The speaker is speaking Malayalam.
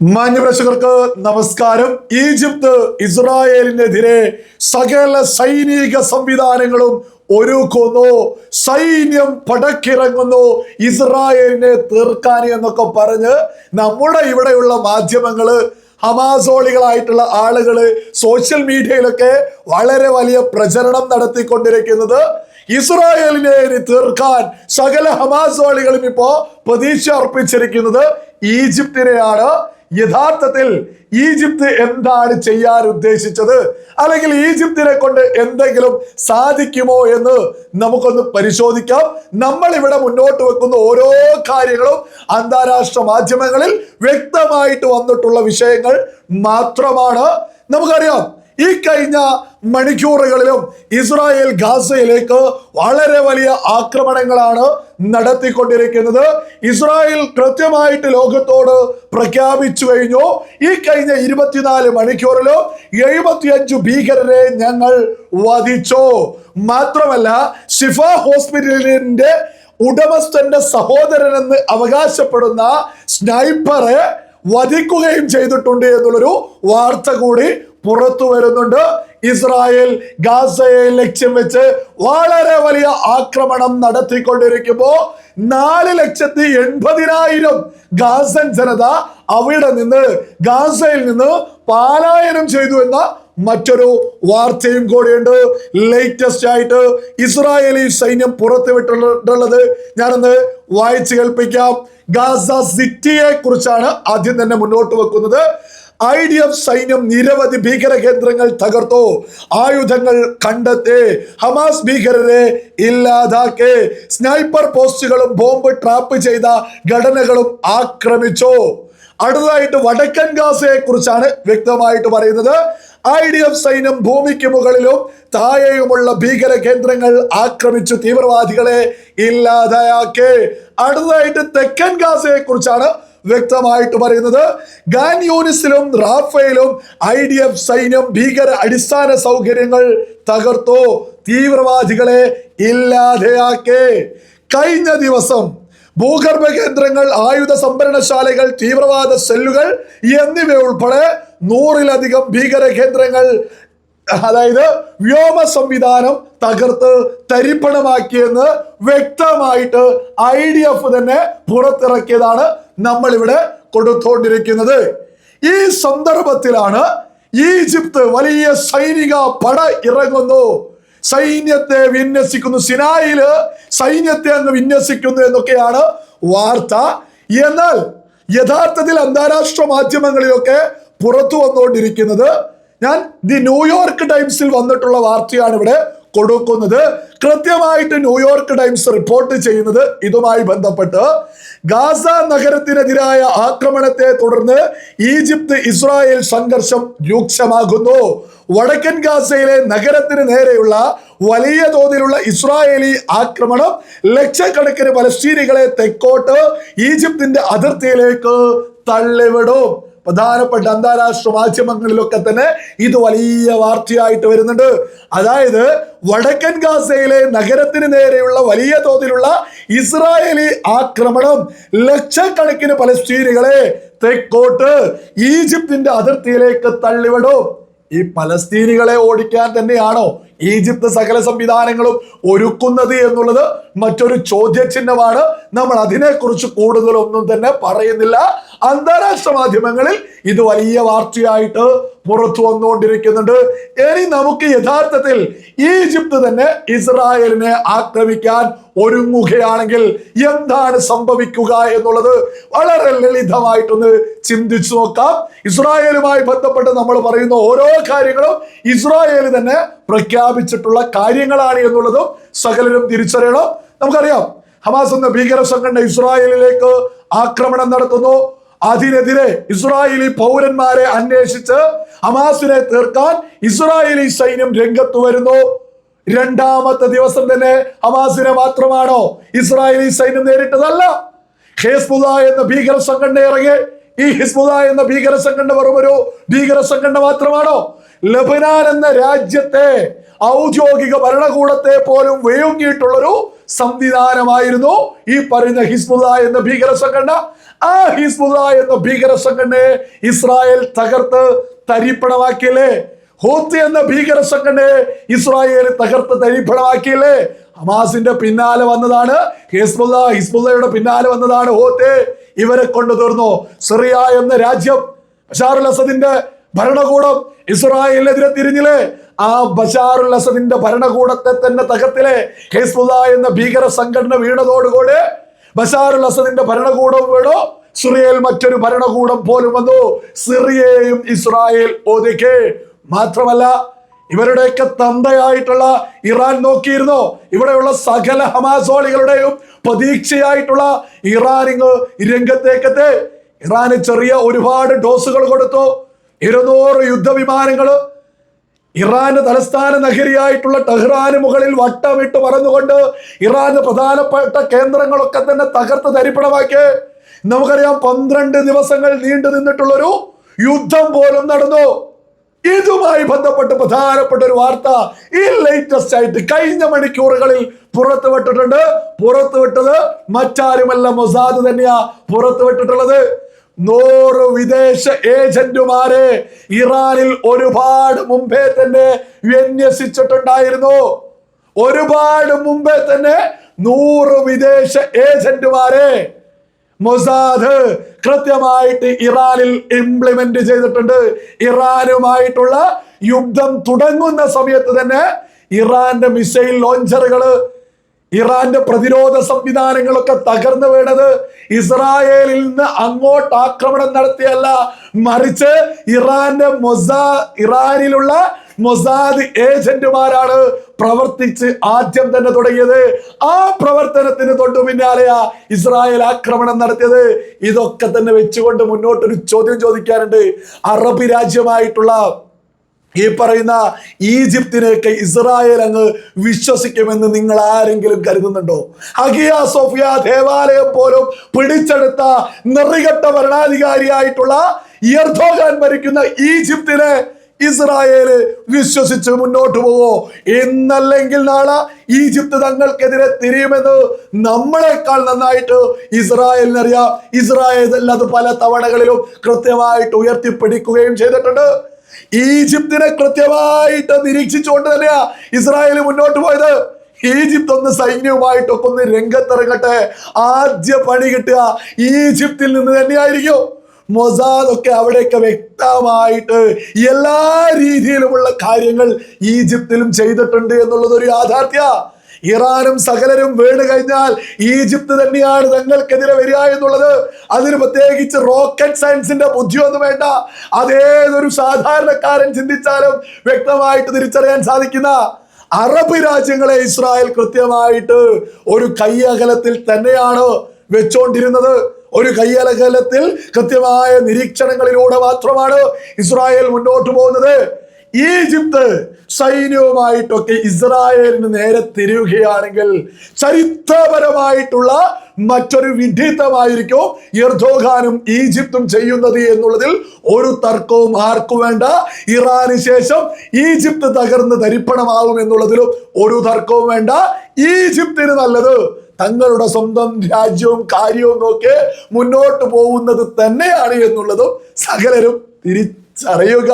മാന്യപ്രേക്ഷകർക്ക് നമസ്കാരം. ഈജിപ്ത് ഇസ്രായേലിനെതിരെ സകല സൈനിക സംവിധാനങ്ങളും ഒരുക്കുന്നു. സൈന്യം പടക്കിറങ്ങുന്നു. ഇസ്രായേലിനെ തീർക്കാൻ എന്നൊക്കെ പറഞ്ഞ് നമ്മുടെ ഇവിടെയുള്ള മാധ്യമങ്ങൾ ഹമാസോളികളായിട്ടുള്ള ആളുകൾ സോഷ്യൽ മീഡിയയിലൊക്കെ വളരെ വലിയ പ്രചരണം നടത്തിക്കൊണ്ടിരിക്കുന്നത്. ഇസ്രായേലിനെ തീർക്കാൻ സകല ഹമാസോളികളും ഇപ്പോ പ്രതീക്ഷ അർപ്പിച്ചിരിക്കുന്നത് ഈജിപ്തിനെയാണ്. യഥാർത്ഥത്തിൽ ഈജിപ്ത് എന്താണ് ചെയ്യാൻ ഉദ്ദേശിച്ചത്? അല്ലെങ്കിൽ ഈജിപ്തിനെ കൊണ്ട് എന്തെങ്കിലും സാധിക്കുമോ എന്ന് നമുക്കൊന്ന് പരിശോധിക്കാം. നമ്മൾ ഇവിടെ മുന്നോട്ട് വെക്കുന്ന ഓരോ കാര്യങ്ങളും അന്താരാഷ്ട്ര മാധ്യമങ്ങളിൽ വ്യക്തമായിട്ട് വന്നിട്ടുള്ള വിഷയങ്ങൾ മാത്രമാണ്. നമുക്കറിയാം ഈ കഴിഞ്ഞ മണിക്കൂറുകളിലും ഇസ്രായേൽ ഗാസയിലേക്ക് വളരെ വലിയ ആക്രമണങ്ങളാണ് നടത്തിക്കൊണ്ടിരിക്കുന്നത്. ഇസ്രായേൽ കൃത്യമായിട്ട് ലോകത്തോട് പ്രഖ്യാപിച്ചു കഴിഞ്ഞു. ഈ കഴിഞ്ഞ ഇരുപത്തിനാല് മണിക്കൂറിലും എഴുപത്തിയഞ്ചു ഭീകരരെ ഞങ്ങൾ വധിച്ചു. മാത്രമല്ല ഷിഫ ഹോസ്പിറ്റലിന്റെ ഉടമസ്ഥന്റെ സഹോദരനെന്ന് അവകാശപ്പെടുന്ന സ്നൈപ്പറെ വധിക്കുകയും ചെയ്തിട്ടുണ്ട് എന്നുള്ളൊരു വാർത്ത കൂടി പുറത്തു വരുന്നുണ്ട്. ഇസ്രായേൽ ഗാസയെ ലക്ഷ്യം വെച്ച് വളരെ വലിയ ആക്രമണം നടത്തിക്കൊണ്ടിരിക്കുമ്പോ നാല് ലക്ഷത്തി എൺപതിനായിരം ഗാസൻ ജനത അവിടെ നിന്ന് ഗാസയിൽ നിന്ന് പാലായനം ചെയ്തു എന്ന മറ്റൊരു വാർത്തയും കൂടിയുണ്ട്. ലേറ്റസ്റ്റ് ആയിട്ട് ഇസ്രായേലി സൈന്യം പുറത്തു പുറത്തുവിട്ടിട്ടുള്ളത് ഞാനൊന്ന് വായിച്ചു കേൾപ്പിക്കാം. ഗാസ സിറ്റിയെ കുറിച്ചാണ് ആദ്യം തന്നെ മുന്നോട്ട് വെക്കുന്നത്. ഐ ഡി എഫ് സൈന്യം നിരവധി ഭീകര കേന്ദ്രങ്ങൾ തകർത്തു? ആയുധങ്ങൾ കണ്ടെത്തി? ഹമാസ് ഭീകരരെ ഇല്ലാതാക്കി? സ്നൈപ്പർ പോസ്റ്റുകളും ബോംബ് ട്രാപ്പ് ചെയ്ത ഘടനകളും ആക്രമിച്ചു? അടുത്തതായിട്ട് വടക്കൻ ഗാസയെ കുറിച്ചാണ് വ്യക്തമായിട്ട് പറയുന്നത്. ഐ ഡി എഫ് സൈന്യം ഭൂമിക്ക് മുകളിലും താഴെയുമുള്ള ഭീകര കേന്ദ്രങ്ങൾ ആക്രമിച്ചു തീവ്രവാദികളെ ഇല്ലാതെയാക്കി. അടുത്തതായിട്ട് തെക്കൻ ഗാസയെ കുറിച്ചാണ് വ്യക്തമായിട്ട് പറയുന്നത്. ഗാൻ യൂണിസിലും റാഫയിലും ഐ ഡി എഫ് സൈന്യം ഭീകര അടിസ്ഥാന സൗകര്യങ്ങൾ തകർത്തു. തീവ്രവാദികളെ ഇല്ലാതെയാക്കി. കഴിഞ്ഞ ദിവസം ഭൂഗർഭ കേന്ദ്രങ്ങൾ ആയുധ സംഭരണശാലകൾ തീവ്രവാദ സെല്ലുകൾ എന്നിവ ഉൾപ്പെടെ നൂറിലധികം ഭീകര കേന്ദ്രങ്ങൾ അതായത് വ്യോമ സംവിധാനം തകർത്ത് തരിപ്പണമാക്കിയെന്ന് വ്യക്തമായിട്ട് ഐ ഡി എഫ് തന്നെ പുറത്തിറക്കിയതാണ് നമ്മൾ ഇവിടെ കൊടുത്തുകൊണ്ടിരിക്കുന്നത് ഈ സന്ദർഭത്തിലാണ് ഈജിപ്ത് വലിയ സൈനിക പട ഇറങ്ങുന്നു. സൈന്യത്തെ വിന്യസിക്കുന്നു. സിനായിൽ സൈന്യത്തെ അങ്ങ് വിന്യസിക്കുന്നു എന്നൊക്കെയാണ് വാർത്ത. എന്നാൽ യഥാർത്ഥത്തിൽ അന്താരാഷ്ട്ര മാധ്യമങ്ങളിലൊക്കെ പുറത്തു വന്നുകൊണ്ടിരിക്കുന്നത്. ഞാൻ ദി ന്യൂയോർക്ക് ടൈംസിൽ വന്നിട്ടുള്ള വാർത്തയാണ് ഇവിടെ കൊടുക്കുന്നത്. കൃത്യമായിട്ട് ന്യൂയോർക്ക് ടൈംസ് റിപ്പോർട്ട് ചെയ്യുന്നത് ഇതുമായി ബന്ധപ്പെട്ട് ഗാസ നഗരത്തിനെതിരായ ആക്രമണത്തെ തുടർന്ന് ഈജിപ്ത് ഇസ്രായേൽ സംഘർഷം രൂക്ഷമാകുന്നു. വടക്കൻ ഗാസയിലെ നഗരത്തിന് നേരെയുള്ള വലിയ തോതിലുള്ള ഇസ്രായേലി ആക്രമണം ലക്ഷക്കണക്കിന് പലസ്തീനികളെ തെക്കോട്ട് ഈജിപ്തിന്റെ അതിർത്തിയിലേക്ക് തള്ളിവിടും. പ്രധാനപ്പെട്ട അന്താരാഷ്ട്ര മാധ്യമങ്ങളിലൊക്കെ തന്നെ ഇത് വലിയ വാർത്തയായിട്ട് വരുന്നുണ്ട്. അതായത് വടക്കൻ ഗാസയിലെ നഗരത്തിന് നേരെയുള്ള വലിയ തോതിലുള്ള ഇസ്രായേലി ആക്രമണം ലക്ഷക്കണക്കിന് പലസ്തീനികളെ തെക്കോട്ട് ഈജിപ്തിന്റെ അതിർത്തിയിലേക്ക് തള്ളിവിടും. ഈ പലസ്തീനികളെ ഓടിക്കാൻ തന്നെയാണോ ഈജിപ്ത് സകല സംവിധാനങ്ങളും ഒരുക്കുന്നത് എന്നുള്ളത് മറ്റൊരു ചോദ്യചിഹ്നമാണ്. നമ്മൾ അതിനെക്കുറിച്ച് കൂടുതലൊന്നും തന്നെ പറയുന്നില്ല. അന്താരാഷ്ട്ര മാധ്യമങ്ങളിൽ ഇത് വലിയ വാർത്തയായിട്ട് പുറത്തു വന്നുകൊണ്ടിരിക്കുന്നുണ്ട്. ഇനി നമുക്ക് യഥാർത്ഥത്തിൽ ഈജിപ്ത് തന്നെ ഇസ്രായേലിനെ ആക്രമിക്കാൻ ഒരുങ്ങുകയാണെങ്കിൽ എന്താണ് സംഭവിക്കുക എന്നുള്ളത് വളരെ ലളിതമായിട്ടൊന്ന് ചിന്തിച്ചു നോക്കാം. ഇസ്രായേലുമായി ബന്ധപ്പെട്ട് നമ്മൾ പറയുന്ന ഓരോ കാര്യങ്ങളും ഇസ്രായേൽ തന്നെ പ്രഖ്യാപിച്ചിട്ടുള്ള കാര്യങ്ങളാണ് എന്നുള്ളതും സകലരും തിരിച്ചറിയണം. നമുക്കറിയാം ഹമാസ് എന്ന ഭീകര സംഘടന ഇസ്രായേലിലേക്ക് ആക്രമണം നടത്തുന്നു. അതിനെതിരെ ഇസ്രായേലി പൗരന്മാരെ അന്വേഷിച്ച് ഹമാസിനെ തീർക്കാൻ ഇസ്രായേലി സൈന്യം രംഗത്ത് വരുന്നു. രണ്ടാമത്തെ ദിവസം തന്നെ ഹമാസിനെ മാത്രമാണോ ഇസ്രായേലി സൈന്യം നേരിട്ടതല്ല? ഹേസ്ബുദ എന്ന ഭീകര സംഘടന ഇറങ്ങി. ഈ ഹിസ്ബുദ എന്ന ഭീകര സംഘടന വെറും ഒരു ഭീകര സംഘടന മാത്രമാണോ? ലബനാൻ എന്ന രാജ്യത്തെ ഔദ്യോഗിക ഭരണകൂടത്തെ പോലും വിഴുങ്ങിയിട്ടുള്ളൊരു സംവിധാനമായിരുന്നു ഈ പറയുന്ന ഹിസ്ബുല്ല എന്ന ഭീകര സംഘടന. ആ ഹിസ്ബുല്ല എന്ന ഭീകര സംഘടനയെ ഇസ്രായേൽ തകർത്ത് തരിപ്പണമാക്കിയല്ലേ? ഹോത്ത് എന്ന ഭീകര സംഘടനയെ ഇസ്രായേൽ തകർത്ത് തരിപ്പണമാക്കിയല്ലേ? ഹമാസിന്റെ പിന്നാലെ വന്നതാണ് ഹിസ്ബുല്ല ഹിസ്ബുല്ലയുടെ പിന്നാലെ വന്നതാണ് ഹോത്തെ. ഇവരെ കൊണ്ടു തീർന്നു സിറിയ എന്ന രാജ്യം ബഷാറുൽ അസദിന്റെ ഭരണകൂടം ഇസ്രായേലിനെതിരെ തിരിഞ്ഞില്ലേ? ആ ബഷാറുൽ അസദിന്റെ ഭരണകൂടത്തെ തന്നെ തകർത്തിലെ ഹെസ്ബുല എന്ന ഭീകര സംഘടന വീണതോടുകൂടി ബഷാറുൽ അസദിന്റെ ഭരണകൂടം വീണോ. സിറിയയിൽ മറ്റൊരു ഭരണകൂടം പോലും വന്നു. സിറിയയും ഇസ്രായേൽ ഒതുക്കി. മാത്രമല്ല ഇവരുടെയൊക്കെ തന്തയായിട്ടുള്ള ഇറാൻ നോക്കിയിരുന്നോ. ഇവിടെയുള്ള സകല ഹമാസോളികളുടെയും പ്രതീക്ഷയായിട്ടുള്ള ഇറാനിങ് രംഗത്തേക്കത്തെ. ഇറാന് ചെറിയ ഒരുപാട് ഡോസുകൾ കൊടുത്തു. ഇരുന്നൂറ് യുദ്ധവിമാനങ്ങൾ ഇറാന്റെ തലസ്ഥാന നഗരിയായിട്ടുള്ള ടെഹ്റാന് മുകളിൽ വട്ടമിട്ട് പറന്നുകൊണ്ട് ഇറാന്റെ പ്രധാനപ്പെട്ട കേന്ദ്രങ്ങളൊക്കെ തന്നെ തകർത്ത് തരിപ്പണമാക്കി നമുക്കറിയാം പന്ത്രണ്ട് ദിവസങ്ങൾ നീണ്ടു നിന്നിട്ടുള്ളൊരു യുദ്ധം പോലും നടന്നു. ഇതുമായി ബന്ധപ്പെട്ട് പ്രധാനപ്പെട്ട ഒരു വാർത്ത ഈ ലേറ്റസ്റ്റ് ആയിട്ട് കഴിഞ്ഞ മണിക്കൂറുകളിൽ പുറത്തുവിട്ടിട്ടുണ്ട് പുറത്തുവിട്ടത് മറ്റാരുമല്ല മൊസാദ് തന്നെയാ പുറത്തുവിട്ടിട്ടുള്ളത് നൂറ് വിദേശ ഏജന്റുമാരെ ഇറാനിൽ ഒരുപാട് മുമ്പേ തന്നെ വിന്യസിച്ചിട്ടുണ്ടായിരുന്നു. ഒരുപാട് മുമ്പേ തന്നെ നൂറ് വിദേശ ഏജന്റുമാരെ മൊസാദ് കൃത്യമായിട്ട് ഇറാനിൽ ഇംപ്ലിമെന്റ് ചെയ്തിട്ടുണ്ട്. ഇറാനുമായിട്ടുള്ള യുദ്ധം തുടങ്ങുന്ന സമയത്ത് തന്നെ ഇറാന്റെ മിസൈൽ ലോഞ്ചറുകൾ ഇറാന്റെ പ്രതിരോധ സംവിധാനങ്ങളൊക്കെ തകർന്നു വീണത് ഇസ്രായേലിൽ നിന്ന് അങ്ങോട്ട് ആക്രമണം നടത്തിയല്ല മറിച്ച് ഇറാന്റെ മൊസാ ഇറാനിലുള്ള മൊസാദ് ഏജന്റുമാരാണ് പ്രവർത്തിച്ച് ആദ്യം തന്നെ തുടങ്ങിയത്. ആ പ്രവർത്തനത്തിന് തൊട്ടു പിന്നാലെയാ ഇസ്രായേൽ ആക്രമണം നടത്തിയത്. ഇതൊക്കെ തന്നെ വെച്ചുകൊണ്ട് മുന്നോട്ടൊരു ചോദ്യം ചോദിക്കാനുണ്ട്. അറബ് രാജ്യമായിട്ടുള്ള ഈ പറയുന്ന ഈജിപ്തിനെയൊക്കെ ഇസ്രായേൽ അങ്ങ് വിശ്വസിക്കുമെന്ന് നിങ്ങൾ ആരെങ്കിലും കരുതുന്നുണ്ടോ? ഹഗിയ സോഫിയ ദേവാലയം പോലും പിടിച്ചെടുത്ത നിറികെട്ട ഭരണാധികാരിയായിട്ടുള്ള യർദോഗാൻ ഭരിക്കുന്ന ഈജിപ്തിനെ ഇസ്രായേൽ വിശ്വസിച്ച് മുന്നോട്ട് പോവോ? എന്നല്ലെങ്കിൽ നാളെ ഈജിപ്ത് തങ്ങൾക്കെതിരെ തിരിയുമെന്ന് നമ്മളെക്കാൾ നന്നായിട്ട് ഇസ്രായേലിനറിയാം. ഇസ്രായേൽ അത് പല തവണകളിലും കൃത്യമായിട്ട് ഉയർത്തിപ്പിടിക്കുകയും ചെയ്തിട്ടുണ്ട്. ഈജിപ്തിനെ കൃത്യമായിട്ട് നിരീക്ഷിച്ചുകൊണ്ട് തന്നെയാ ഇസ്രായേൽ മുന്നോട്ട് പോയത്. ഈജിപ്ത് ഒന്ന് സൈന്യവുമായിട്ടൊക്കെ ഒന്ന് രംഗത്തിറങ്ങട്ടെ. ആദ്യ പണി കിട്ടുക ഈജിപ്തിൽ നിന്ന് തന്നെയായിരിക്കും. മൊസാദ് ഒക്കെ അവിടെയൊക്കെ വ്യക്തമായിട്ട് എല്ലാ രീതിയിലുമുള്ള കാര്യങ്ങൾ ഈജിപ്തിലും ചെയ്തിട്ടുണ്ട് എന്നുള്ളത് ഒരു യാഥാർത്ഥ്യ. ഇറാനും സകലരും വീണ് കഴിഞ്ഞാൽ ഈജിപ്ത് തന്നെയാണ് തങ്ങൾക്കെതിരെ വരിക എന്നുള്ളത്. അതിന് പ്രത്യേകിച്ച് റോക്കറ്റ് സയൻസിന്റെ ബുദ്ധിയൊന്നും വേണ്ട. അതേതൊരു സാധാരണക്കാരൻ ചിന്തിച്ചാലും വ്യക്തമായിട്ട് തിരിച്ചറിയാൻ സാധിക്കുന്ന അറബ് രാജ്യങ്ങളെ ഇസ്രായേൽ കൃത്യമായിട്ട് ഒരു കയ്യകലത്തിൽ തന്നെയാണ് വെച്ചോണ്ടിരുന്നത്. ഒരു കയ്യലകലത്തിൽ കൃത്യമായ നിരീക്ഷണങ്ങളിലൂടെ മാത്രമാണ് ഇസ്രായേൽ മുന്നോട്ട് പോകുന്നത്. ഈജിപ്ത് സൈന്യവുമായിട്ടൊക്കെ ഇസ്രായേലിന് നേരെ തിരിയുകയാണെങ്കിൽ ചരിത്രപരമായിട്ടുള്ള മറ്റൊരു വിഡിത്തമായിരിക്കും ഇർദോഖാനും ഈജിപ്തും ചെയ്യുന്നത് എന്നുള്ളതിൽ ഒരു തർക്കവും ആർക്കും വേണ്ട. ഇറാന് ശേഷം ഈജിപ്ത് തകർന്ന് തരിപ്പണമാവും എന്നുള്ളതിലും ഒരു തർക്കവും വേണ്ട. ഈജിപ്തിന് നല്ലത് തങ്ങളുടെ സ്വന്തം രാജ്യവും കാര്യവും നോക്കി മുന്നോട്ട് പോകുന്നത് തന്നെയാണ് എന്നുള്ളതും സകലരും തിരിച്ചറിയുക.